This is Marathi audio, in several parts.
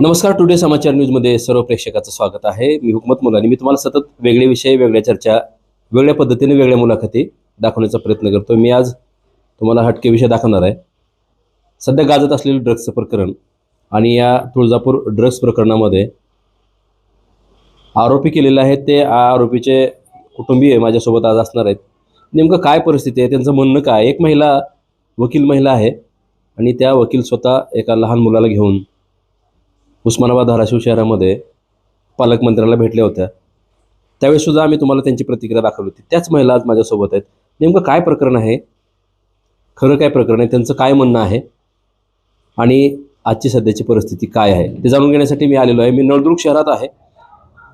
नमस्कार टुडे समाचार न्यूजमध्ये सर्व प्रेक्षकाचं स्वागत आहे. मी हुकमत मुलानी. मी तुम्हाला सतत वेगळे विषय वेगळ्या चर्चा वेगळ्या पद्धतीने वेगळ्या मुलाखती दाखवण्याचा प्रयत्न करतो मी आज तुम्हाला हटके विषय दाखवणार आहे. सध्या गाजत असलेलं ड्रग्सचं प्रकरण आणि या तुळजापूर ड्रग्स प्रकरणामध्ये आरोपी केलेले आहेत ते. आ- आरोपीचे कुटुंबीय माझ्यासोबत आज असणार आहेत. नेमकं काय परिस्थिती आहे? त्यांचं म्हणणं काय एक महिला वकील महिला आहे आणि त्या वकील स्वतः एका लहान मुलाला घेऊन उस्मानाबाद धाराशिव शहरामध्ये पालकमंत्र्यांना भेटल्या होत्या. त्यावेळेस सुद्धा आम्ही तुम्हाला त्यांची प्रतिक्रिया दाखवली होती. त्याच महिला आज माझ्यासोबत आहेत. नेमकं काय प्रकरण आहे? खरं काय प्रकरण आहे? त्यांचं काय म्हणणं आहे? आणि आजची सध्याची परिस्थिती काय आहे? ते जाणून घेण्यासाठी मी आलेलो आहे. मी नळदुर्ग शहरात आहे.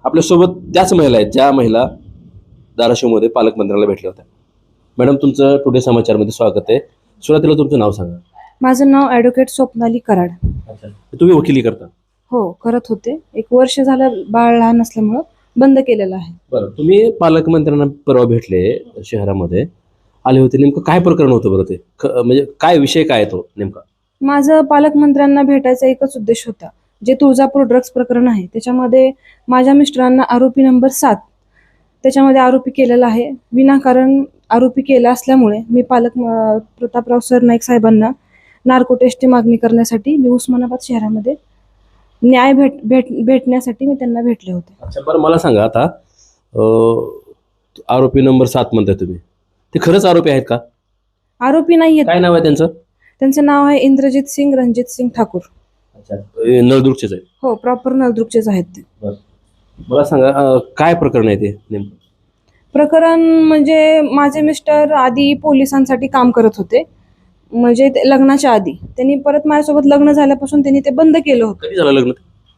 आपल्यासोबत त्याच महिला आहेत. ज्या महिला धाराशिवमध्ये पालकमंत्र्याला भेटल्या होत्या. मॅडम तुमचं टुडे समाचारमध्ये स्वागत आहे. सुरुवातीला तुमचं नाव सांगा. माझं नाव ॲडव्होकेट स्वप्नाली कराड. तुम्ही वकिली करता. हो करत होते. एक वर्ष झालं बाळ लहान असल्यामुळं बंद केलेलं आहे. बरं तुम्ही पालकमंत्र्यांना परवा भेटले शहरामध्ये. आले होते नेमकं काय प्रकरण होतं बरं ते? ख- म्हणजे काय विषय काय तो नेमका? माझं पालकमंत्र्यांना भेटायचा एकच उद्देश होता. जे तुळजापूर ड्रग्ज प्रकरण आहे त्याच्यामध्ये माझ्या मिस्टरांना आरोपी नंबर सात त्याच्यामध्ये आरोपी केलेला आहे. विनाकारण आरोपी केला असल्यामुळे मी पालक अं, प्रतापराव सरनाईक साहेबांना नार्को टेस्टची मागणी करण्यासाठी मी उस्मानाबाद शहरामध्ये न्याय भेट भेट भेटण्यासाठी मी त्यांना भेटले होते. अच्छा बरं मला सांगा आता अं, आरोपी नंबर सात म्हणताय तुम्ही. ते खरंच आरोपी आहेत का? आरोपी नाही आहेत. काय नाव आहे त्यांचं? त्यांचं नाव आहे इंद्रजित सिंग रणजित सिंग ठाकूर. अच्छा नळदुर्गचेच आहे हो प्रॉपर नळदुर्गचेच आहेत ते. मला सांगा अं, काय प्रकरण आहे ते नेमकं? प्रकरण म्हणजे माझे मिस्टर आधी पोलिसांसाठी काम करत होते. म्हणजे ते लग्नाच्या आधी. त्यांनी परत माझ्यासोबत लग्न झाल्यापासून त्यांनी ते बंद केलं होतं. कधी झालं लग्न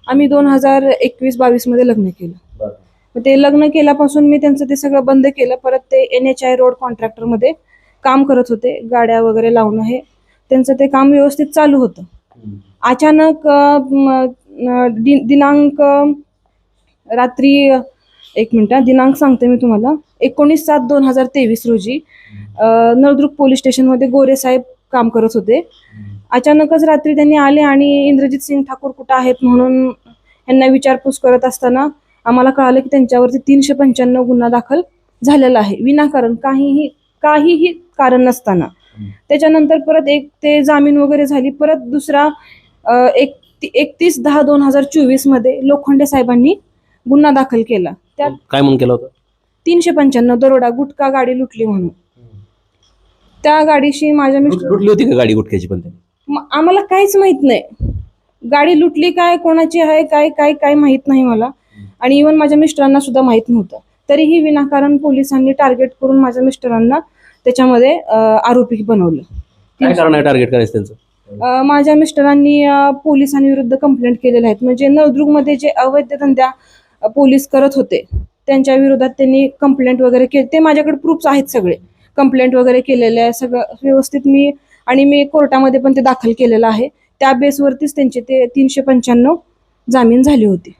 आम्ही दोन हजार एकवीस बावीसमध्ये लग्न केलं. बरं. मग ते लग्न केल्यापासून मी त्यांचं ते सगळं बंद केलं. परत ते एन एच आय रोड कॉन्ट्रॅक्टरमध्ये काम करत होते. गाड्या वगैरे लावणं हे. त्यांचं ते काम व्यवस्थित चालू होतं. अचानक अ, म, न, दि, दिनांक रात्री अ, एक मिनिट हा, दिनांक सांगते मी तुम्हाला. एकोणीस सात दोन हजार तेवीस रोजी अ, नळदुर्ग पोलीस स्टेशनमध्ये गोरे साहेब काम करत होते. अचानकच रात्री त्यांनी आले आणि इंद्रजित सिंग ठाकूर कुठं आहेत म्हणून यांना विचारपूस करत असताना आम्हाला कळालं की त्यांच्यावरती तीनशे पंच्याण्णव गुन्हा दाखल झालेला आहे. विनाकारण काहीही काहीही कारण नसताना. त्याच्यानंतर परत एक ते जामीन वगैरे झाली. परत दुसरा एक एकतीस दहा दोन हजार चोवीसमध्ये लोखंडे साहेबांनी गुन्हा दाखल केला. त्यात काय म्हणून केलं होतं? तीनशे पंच्याण्णव दरोडा गुटखा गाडी लुटली म्हणून. त्या गाडीशी माझ्या मिस्टर लुटली होती का गाडी गुटख्याची पण त्यांनी? म- आम्हाला काहीच माहीत नाही. गाडी लुटली काय कोणाची आहे काय काय काय माहीत नाही मला. आणि इवन माझ्या मिस्टरांना सुद्धा माहीत नव्हतं. तरीही विनाकारण पोलिसांनी टार्गेट करून माझ्या मिस्टरांना त्याच्यामध्ये अ, आरोपी बनवलं. काय कारण आहे टार्गेट करायचं त्यांचं? अ, माझ्या मिस्टरांनी अ, पोलिसांविरुद्ध कंप्लेंट केलेल्या आहेत. म्हणजे नळदुर्गमध्ये जे अवैध धंद्या अ, पोलीस करत होते त्यांच्या विरोधात त्यांनी कंप्लेंट वगैरे केले. ते माझ्याकडे प्रूफ्स आहेत सगळे. कंप्लेंट वगैरे केलेले आहे सगळं व्यवस्थित मी आणि मी कोर्टामध्ये पण ते दाखल केलेलं आहे. त्या बेसवरतीच त्यांचे ते तीनशे पंच्याण्णव जामीन झाली होती.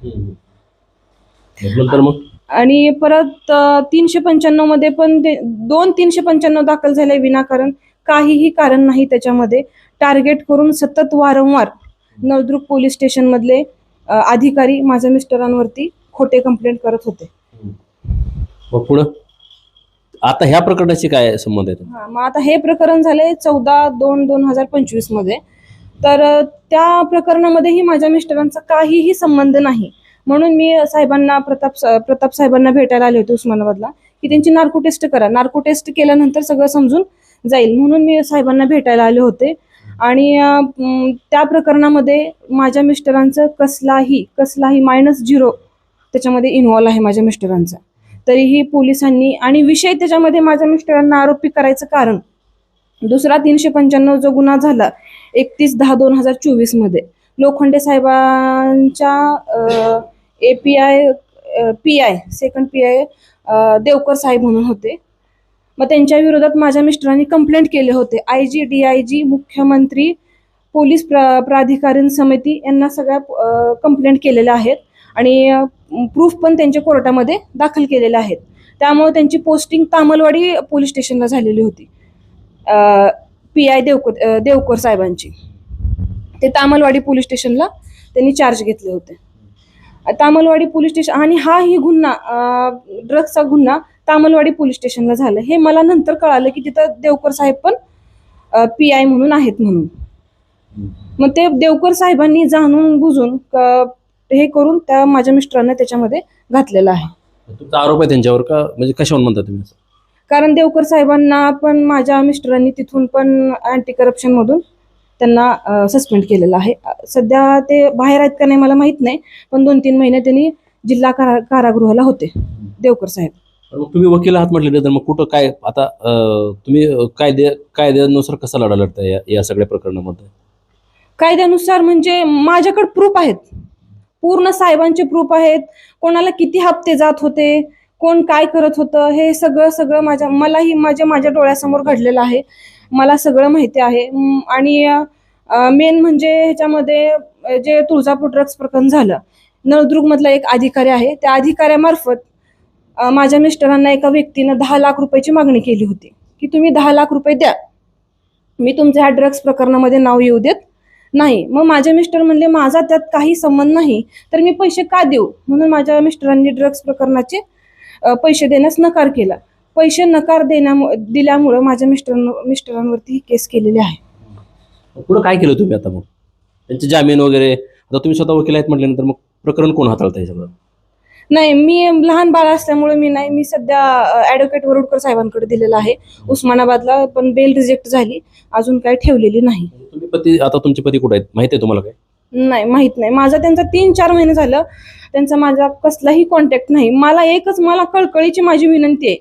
आणि परत तीनशे पंच्याण्णवमध्ये पण ते दोन तीनशे पंच्याण्णव दाखल झाले विनाकारण. काहीही कारण नाही त्याच्यामध्ये. टार्गेट करून सतत वारंवार नळदुर्ग पोलीस स्टेशनमधले अ, अधिकारी माझ्या मिस्टरांवरती खोटे कंप्लेंट करत होते. पुढं? आता ह्या प्रकरणाशी काय संबंध आहे हा मग आता हे प्रकरण झाले चौदा दोन दोन हजार पंचवीसमध्ये. तर अ, त्या प्रकरणामध्येही माझ्या मिस्टरांचा काहीही संबंध नाही. म्हणून मी साहेबांना प्रताप प्रताप साहेबांना भेटायला आले होते उस्मानाबादला की त्यांची नार्को टेस्ट करा. नार्को टेस्ट केल्यानंतर सगळं समजून जाईल. म्हणून मी साहेबांना भेटायला आले होते. आणि अ, म, त्या प्रकरणामध्ये माझ्या मिस्टरांचं कसलाही कसलाही मायनस झिरो त्याच्यामध्ये इन्व्हॉल्व आहे माझ्या मिस्टरांचा. तरीही पोलिसांनी आणि विषय त्याच्यामध्ये माझ्या मिस्टरांना आरोपी करायचं कारण दुसरा तीनशे पंच्याण्णव जो गुन्हा झाला एकतीस दहा दोन हजार चोवीसमध्ये. लोखंडे साहेबांच्या A P I P I second P I Devkar Saheb म्हणून होते. मग त्यांच्या विरोधात माझ्या मिस्टरांनी कंप्लेंट केले होते. I G D I G मुख्यमंत्री पोलीस प्रा प्राधिकरण समिती यांना सगळ्या कंप्लेंट केलेल्या आहेत. आणि प्रूफ पण त्यांच्या कोर्टामध्ये दाखल केलेले आहेत. त्यामुळे त्यांची पोस्टिंग तामलवाडी पोलीस स्टेशनला झालेली होती. पी आय देवकर देवकर साहेबांची. ते तामलवाडी पोलीस स्टेशनला त्यांनी चार्ज घेतले होते. तामलवाडी पोलीस स्टेशन आणि हा ही गुन्हा ड्रग्सचा गुन्हा तामलवाडी पोलीस स्टेशनला झाला. हे मला नंतर कळालं की तिथं देवकर साहेब पण पी आय म्हणून आहेत म्हणून. मग ते देवकर साहेबांनी जाणून बुजून हे करून त्या माझ्या मिस्टरांना त्याच्यामध्ये घातलेलं आहे. तुमचा आरोप आहे त्यांच्यावर का? म्हणजे कशावर म्हणता तुम्ही असं? कारण देवकर साहेबांना पण माझ्या मिस्टरांनी तिथून पण अँटी करप्शन मधून त्यांना सस्पेंड केलेलं आहे. अ, सध्या ते बाहेर आहेत का नाही मला माहीत नाही पण दोन तीन महिने त्यांनी जिल्हा कारा कारागृहाला होते देवकर साहेब. मग तुम्ही वकील आहात म्हटले तर मग कुठं काय आता अं, तुम्ही अं, कायदे कायद्यानुसार कसा लढा लढताय या- या सगळ्या प्रकरणामध्ये? कायद्यानुसार म्हणजे माझ्याकडे प्रूफ आहेत. पूर्ण साहेबांचे प्रूफ आहेत. कोणाला किती हप्ते जात होते? कोण काय करत होतं? हे सगळं सगळं माझ्या मलाही माझ्या माझ्या डोळ्यासमोर घडलेलं आहे. मला सगळं माहिती आहे. आणि मेन म्हणजे ह्याच्यामध्ये जे तुळजापूर ड्रग्स प्रकरण झालं. नळदुर्गमधला एक अधिकारी आहे. त्या अधिकाऱ्यामार्फत माझ्या मिस्टरांना एका व्यक्तीनं दहा लाख रुपयाची मागणी केली होती. की तुम्ही दहा लाख रुपये द्या. मी तुमच्या ह्या ड्रग्स प्रकरणामध्ये नाव येऊ देत. नाही. मग माझे मिस्टर म्हणले माझा त्यात काही संबंध नाही तर मी पैसे का देऊ? म्हणून माझ्या मिस्टरांनी ड्रग्स प्रकरणाचे पैसे देण्यास नकार केला. पैसे नकार देण्यामु दिल्यामुळं माझ्या मिस्टर मिस्टरांवरती ही केस केलेली आहे. पुढं काय केलं तुम्ही आता मग? त्यांचे जामीन वगैरे आता तुम्ही स्वतः वकील आहेत म्हटल्यानंतर मग प्रकरण कोण हाताळतं हे सगळं नाही मी लहान बाळ असल्यामुळे मी नाही मी सध्या ॲडव्होकेट वरुडकर साहेबांकडे दिलेला आहे. उस्मानाबादला पण बेल रिजेक्ट झाली. अजून काही ठेवलेली नाही. तुम्ही पती आता तुमचे पती कुठे आहेत? माहिती आहे तुम्हाला काय नाही माहीत नाही. माझा त्यांचा तीन चार महिने झालं. त्यांचा माझा कसलाही कॉन्टॅक्ट नाही. मला एकच मला कळकळीची माझी विनंती आहे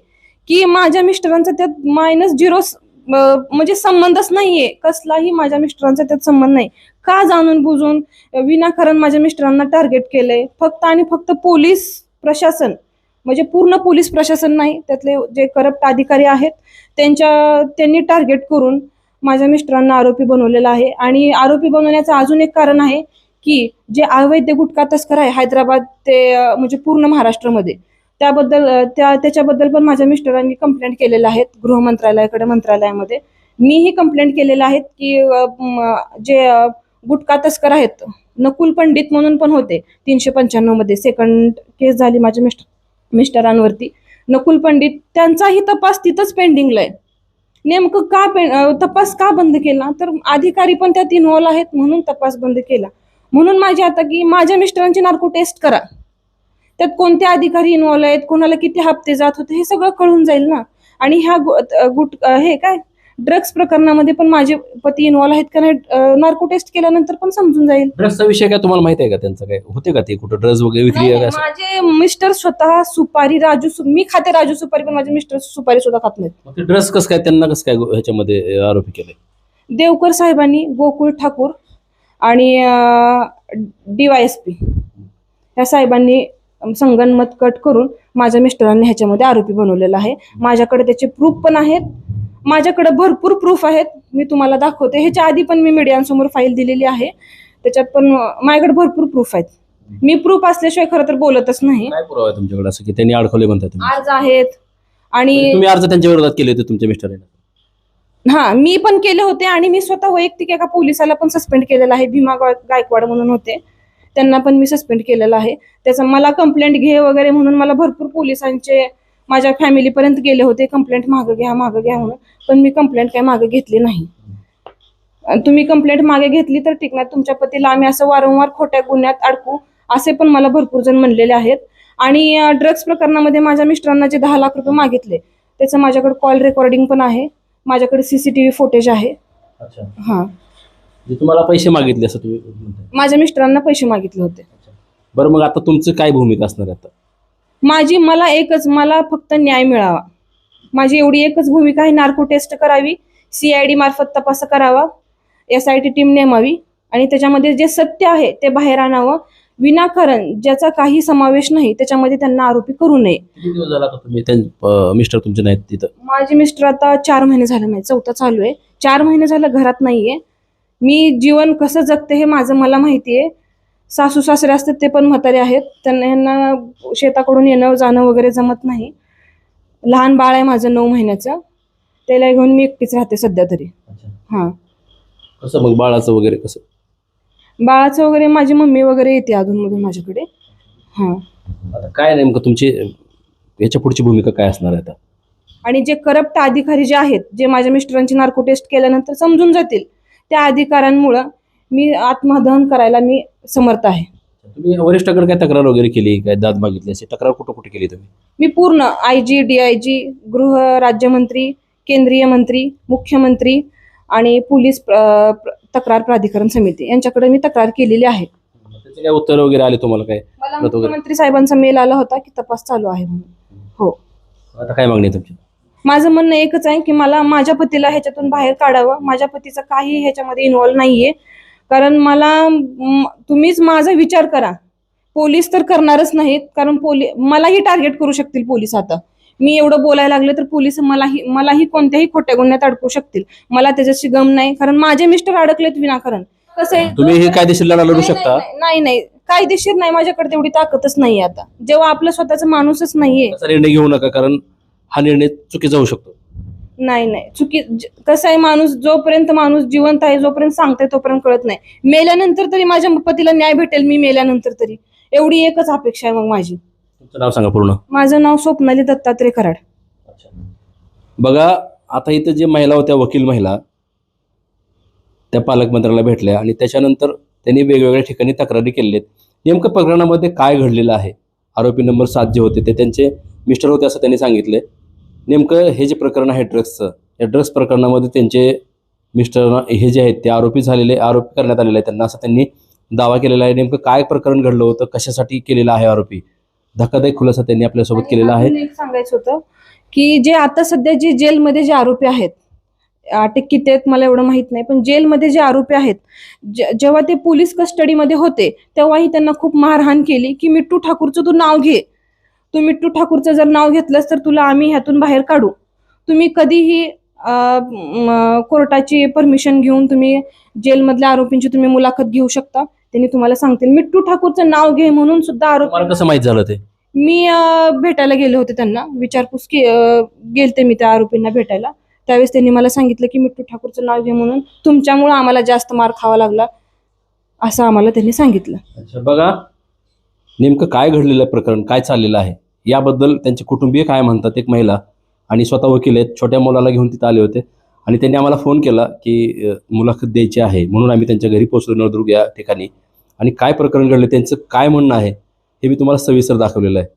की माझ्या मिस्टरांचा त्यात मायनस झिरो म्हणजे संबंधच नाहीये. कसलाही माझ्या मिस्टरांचा त्यात संबंध नाही. का जाणून बुजून विनाकारण माझ्या मिस्टरांना टार्गेट केलंय? फक्त आणि फक्त पोलीस प्रशासन. म्हणजे पूर्ण पोलीस प्रशासन नाही. त्यातले जे करप्ट अधिकारी आहेत त्यांच्या त्यांनी टार्गेट करून माझ्या मिस्टरांना आरोपी बनवलेला आहे. आणि आरोपी बनवण्याचं अजून एक कारण आहे की जे अवैध गुटखा तस्कर आहे हैदराबाद ते म्हणजे पूर्ण महाराष्ट्रामध्ये. त्याबद्दल त्या त्याच्याबद्दल पण माझ्या मिस्टरांनी कंप्लेंट केलेल्या आहेत गृह मंत्रालयाकडे मंत्रालयामध्ये. मीही कंप्लेंट केलेलं आहेत की जे गुटखा तस्कर आहेत नकुल पंडित म्हणून पण होते तीनशे पंच्याण्णवमध्ये सेकंड केस झाली माझ्या मिस्टर मिस्टरांवरती. नकुल पंडित त्यांचाही तपास तिथंच पेंडिंगला आहे. नेमकं का पे तपास का बंद केला? तर अधिकारी पण त्यात इन्व्हॉल्व आहेत म्हणून तपास बंद केला. म्हणून माझी आता की माझ्या मिस्टरांची नार्को टेस्ट करा. त्यात कोणते अधिकारी इन्व्हॉल्व आहेत? कोणाला किती हप्ते जात होते? हे सगळं कळून जाईल ना. आणि ह्या गुट हे काय? ड्रग्स प्रकरणामध्ये पण माझे पती इन्व्हॉल्व आहेत का नाही नार्को टेस्ट केल्यानंतर पण समजून जाईल. ड्रग्सचा विषय काय तुम्हाला माहिती आहे का त्यांचं काय? होते का ते कुठं? ड्रग्स वगैरे विक्री नाही, आहे का नाही, असं? माझे मिस्टर स्वतः सुपारी राजू सु- मी खाते राजू सुपारी पण माझे मिस्टर सुपारी सुद्धा खात नाहीत. मग ते ड्रग्स कसं काय त्यांना कसं काय ह्याच्यामध्ये अं, आरोपी केले? देवकर साहेबांनी गोकुळ ठाकूर आणि डी वाय एस पी ह्या साहेबांनी अं, संगनमत कट करून माझ्या मिस्टरांनी ह्याच्यामध्ये आरोपी बनवलेला आहे. माझ्याकडे त्याचे प्रूफ पण आहेत. माझ्याकडे भरपूर प्रूफ आहेत. मी तुम्हाला दाखवते. ह्याच्या आधी पण मी मीडियांसमोर फाईल दिलेली आहे. त्याच्यात पण माझ्याकडे भरपूर प्रूफ आहेत. मी प्रूफ असल्याशिवाय खरं तर बोलतच नाही. काय पुरावा आहे तुमच्याकडे? असं की त्यांनी अडकवले म्हणतात तुम्ही? अर्ज आहेत. आणि तुम्ही अर्ज त्यांच्या विरोधात केले होते तुमच्या मिस्टरांना? हा मी पण केले होते आणि मी स्वतः वैयक्तिक एका पोलिसाला पण सस्पेंड केलेलं आहे. भीमा गाय- गायकवाड म्हणून होते. त्यांना पण मी सस्पेंड केलेलं आहे. त्याचं मला कंप्लेंट घे वगैरे म्हणून मला भरपूर पोलिसांचे माझ्या फॅमिलीपर्यंत गेले होते. कंप्लेंट मागं घ्या मागं घ्या म्हणून. पण मी कंप्लेंट काय मागं घेतली नाही. तुम्ही कंप्लेंट मागे घेतली तर ठीक नाही तुमच्या पतीला आम्ही असं वारंवार खोट्या गुन्ह्यात अडकू असे पण मला भरपूर जण म्हणलेले आहेत. आणि ड्रग्स प्रकरणामध्ये माझ्या मिस्टरांना जे दहा लाख रुपये मागितले त्याचं माझ्याकडे कॉल रेकॉर्डिंग पण आहे. माझ्याकडे सीसीटीव्ही फुटेज आहे. अच्छा. हा. म्हणजे तुम्हाला पैसे मागितले असं तुम्ही म्हणताय. माझ्या मिस्टरांना पैसे मागितले होते. बरं मग आता तुमचं काय भूमिका असणार आहे आता? माझी मला एकच मला फक्त न्याय मिळावा. माझी एवढी एकच भूमिका आहे नार्को टेस्ट करावी सी आय डी मार्फत तपास करावा एस आय टी टीम नेमावी आणि त्याच्यामध्ये जे सत्य आहे ते बाहेर आणावं. विनाकारण ज्याचा काही समावेश नाही त्याच्यामध्ये त्यांना आरोपी करू नये. किती दिवस झाला का तुम्ही त्यां मिस्टर तुमचे नाहीत तिथं? माझे मिस्टर आता चार महिने झाले नाही चौथा चालू आहे. चार महिने झालं घरात नाहीये. मी जीवन कसं जगते हे माझं मला माहिती आहे सासू सासरे असतात ते पण म्हातारे आहेत. त्यांना यांना शेताकडून येणं जाणं वगैरे जमत नाही. लहान बाळ आहे माझं नऊ महिन्याचं. त्याला घेऊन मी एकटीच राहते सध्या तरी. हां. कसं मग बाळाचं वगैरे कसं? बाळाचं वगैरे माझी मम्मी वगैरे येते अधूनमधून माझ्याकडे. हां. आता काय नेमकं तुमची याच्या पुढची भूमिका काय असणार आहे आता? आणि जे करप्ट अधिकारी जे आहेत जे माझ्या मिस्टरांची नार्को टेस्ट केल्यानंतर समजून जातील. त्या अधिकाऱ्यांमुळं मी आत्मदहन करायला मी समर्थ आहे. तुम्ही वरिष्ठाकडे काय तक्रार वगैरे केली काय दाद मागितली अशी तक्रार कुठं कुठे केली तुम्ही? मी पूर्ण I G D I G गृह राज्यमंत्री केंद्रीय मंत्री मुख्यमंत्री आणि पोलीस प्र- प्र- तक्रार प्राधिकरण समिती यांच्याकडे मी तक्रार केलेली आहे. त्याचे काय उत्तर वगैरे आले तुम्हाला काय? मला. मुख्यमंत्री साहेबांचा मेल आला होता की तपास चालू आहे म्हणून. हो. आता काय मागणी आहे तुमची? माझं म्हणणं एकच आहे की मला माझ्या पतीला ह्याच्यातून बाहेर काढावं. माझ्या पतीचं काही ह्याच्यामध्ये इन्व्हॉल्व नाहीये. कारण मला तुम्हीच माझा विचार करा. पोलीस तर करणारच नाहीत. कारण पोली मलाही टार्गेट करू शकतील पोलीस आता. मी एवढं बोलायला लागले तर पोलीस मलाही मलाही कोणत्याही खोट्या गुन्ह्यात अडकू शकतील. मला त्याच्याशी गम नाही. कारण माझे मिस्टर अडकलेत विनाकारण. कसं आहे? तुम्ही हे कायदेशीर लढा लढू नाही, शकता. नाही, नाही नाही. कायदेशीर नाही. माझ्याकडे तेवढी ताकदच नाही आता. जेव्हा आपलं स्वतःचा माणूसच नाहीये. असा निर्णय घेऊ नका. कारण हा निर्णय चुकीचा होऊ शकतो. नाही नाही. चुकी कसं आहे माणूस जोपर्यंत माणूस जिवंत आहे जोपर्यंत सांगताय तोपर्यंत कळत नाही. मेल्यानंतर तरी माझ्या पतीला न्याय भेटेल मी मेल्यानंतर तरी. एवढी एकच अपेक्षा आहे मग माझी. तुमचं नाव सांगा पूर्ण. माझं नाव स्वप्नाली दत्तात्रय कराड. बघा आता इथं जे महिला होत्या वकील महिला त्या पालकमंत्र्याला भेटल्या आणि त्याच्यानंतर त्यांनी वेगवेगळ्या ठिकाणी तक्रारी केलेल्या आहेत. नेमकं प्रकरणामध्ये काय घडलेलं आहे? आरोपी नंबर सात जे होते ते त्यांचे मिस्टर होते असं त्यांनी सांगितले नेमकं हे जे प्रकरण आहे ड्रग्सचं या ड्रग्स प्रकरणामध्ये त्यांचे मिस्टर हे जे आहेत ते आरोपी झालेले आरोपी करण्यात आलेले आहेत. त्यांना असं त्यांनी दावा केलेला आहे. नेमकं काय प्रकरण घडलं होतं? कशासाठी केलेलं आहे आरोपी? धक्कादायक खुलासा त्यांनी आपल्यासोबत केलेला आहे. सांगायचं होतं की जे आता सध्या जे जेलमध्ये जे आरोपी आहेत अटक किती आहेत मला एवढं माहीत नाही पण जेलमध्ये जे आरोपी आहेत जेव्हा ते पोलीस कस्टडीमध्ये होते तेव्हाही त्यांना खूप मारहाण केली की मिट्टू ठाकूरचं तू नाव घे. तू मिट्टू ठाकूरचं जर नाव घेतलंस तर तुला आम्ही ह्यातून बाहेर काढू. तुम्ही कधीही कोर्टाची परमिशन घेऊन तुम्ही जेलमधल्या आरोपींची तुम्ही मुलाखत घेऊ शकता. त्यांनी तुम्हाला सांगतील. मिट्टू ठाकूरचं नाव घे म्हणून सुद्धा आरोपी कसं माहीत झालं ते? मी भेटायला गेले होते त्यांना. विचारपूस गेलते मी त्या आरोपींना भेटायला. त्यावेळेस त्यांनी मला सांगितलं की मिट्टू ठाकूरचं नाव घे म्हणून तुमच्यामुळं आम्हाला जास्त मार खावा लागला असं आम्हाला त्यांनी सांगितलं. अच्छा बघा नेमकं काय घडलेलं प्रकरण? काय चाललेलं आहे? याबद्दल त्यांचे कुटुंबीय काय म्हणतात एक महिला आणि स्वतः वकील आहेत छोट्या मुलाला घेऊन तिथं आले होते. आणि त्यांनी आम्हाला फोन केला की मुलाखत द्यायची आहे. म्हणून आम्ही त्यांच्या घरी पोहोचलो नळदुर्ग या ठिकाणी. आणि काय प्रकरण घडलं त्यांचं काय म्हणणं आहे हे मी तुम्हाला सविस्तर दाखवलेलं आहे.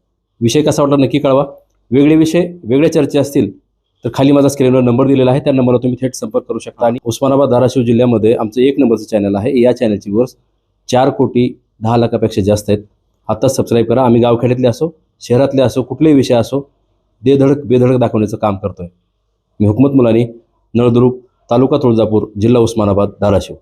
विषय कसा वाटला नक्की कळवा. वेगळे विषय वेगळ्या चर्चा असतील तर खाली माझा स्क्रीनवर नंबर दिलेला आहे. त्या नंबरला तुम्ही थेट संपर्क करू शकता. आणि उस्मानाबाद धाराशिव जिल्ह्यामध्ये आमचं एक नंबरचं चॅनल आहे. या चॅनलची वर्स चार कोटी दहा लाखापेक्षा जास्त आहेत. आत्ताच सबस्क्राईब करा. आम्ही गावखेड्यातले असो शहरातले असो कुठलेही विषय असो देधडक बेधडक दाखवण्याचं काम करतोय. मी हुकमत मुलानी नळदुर्ग तालुका तुळजापूर जिल्हा उस्मानाबाद धाराशिव.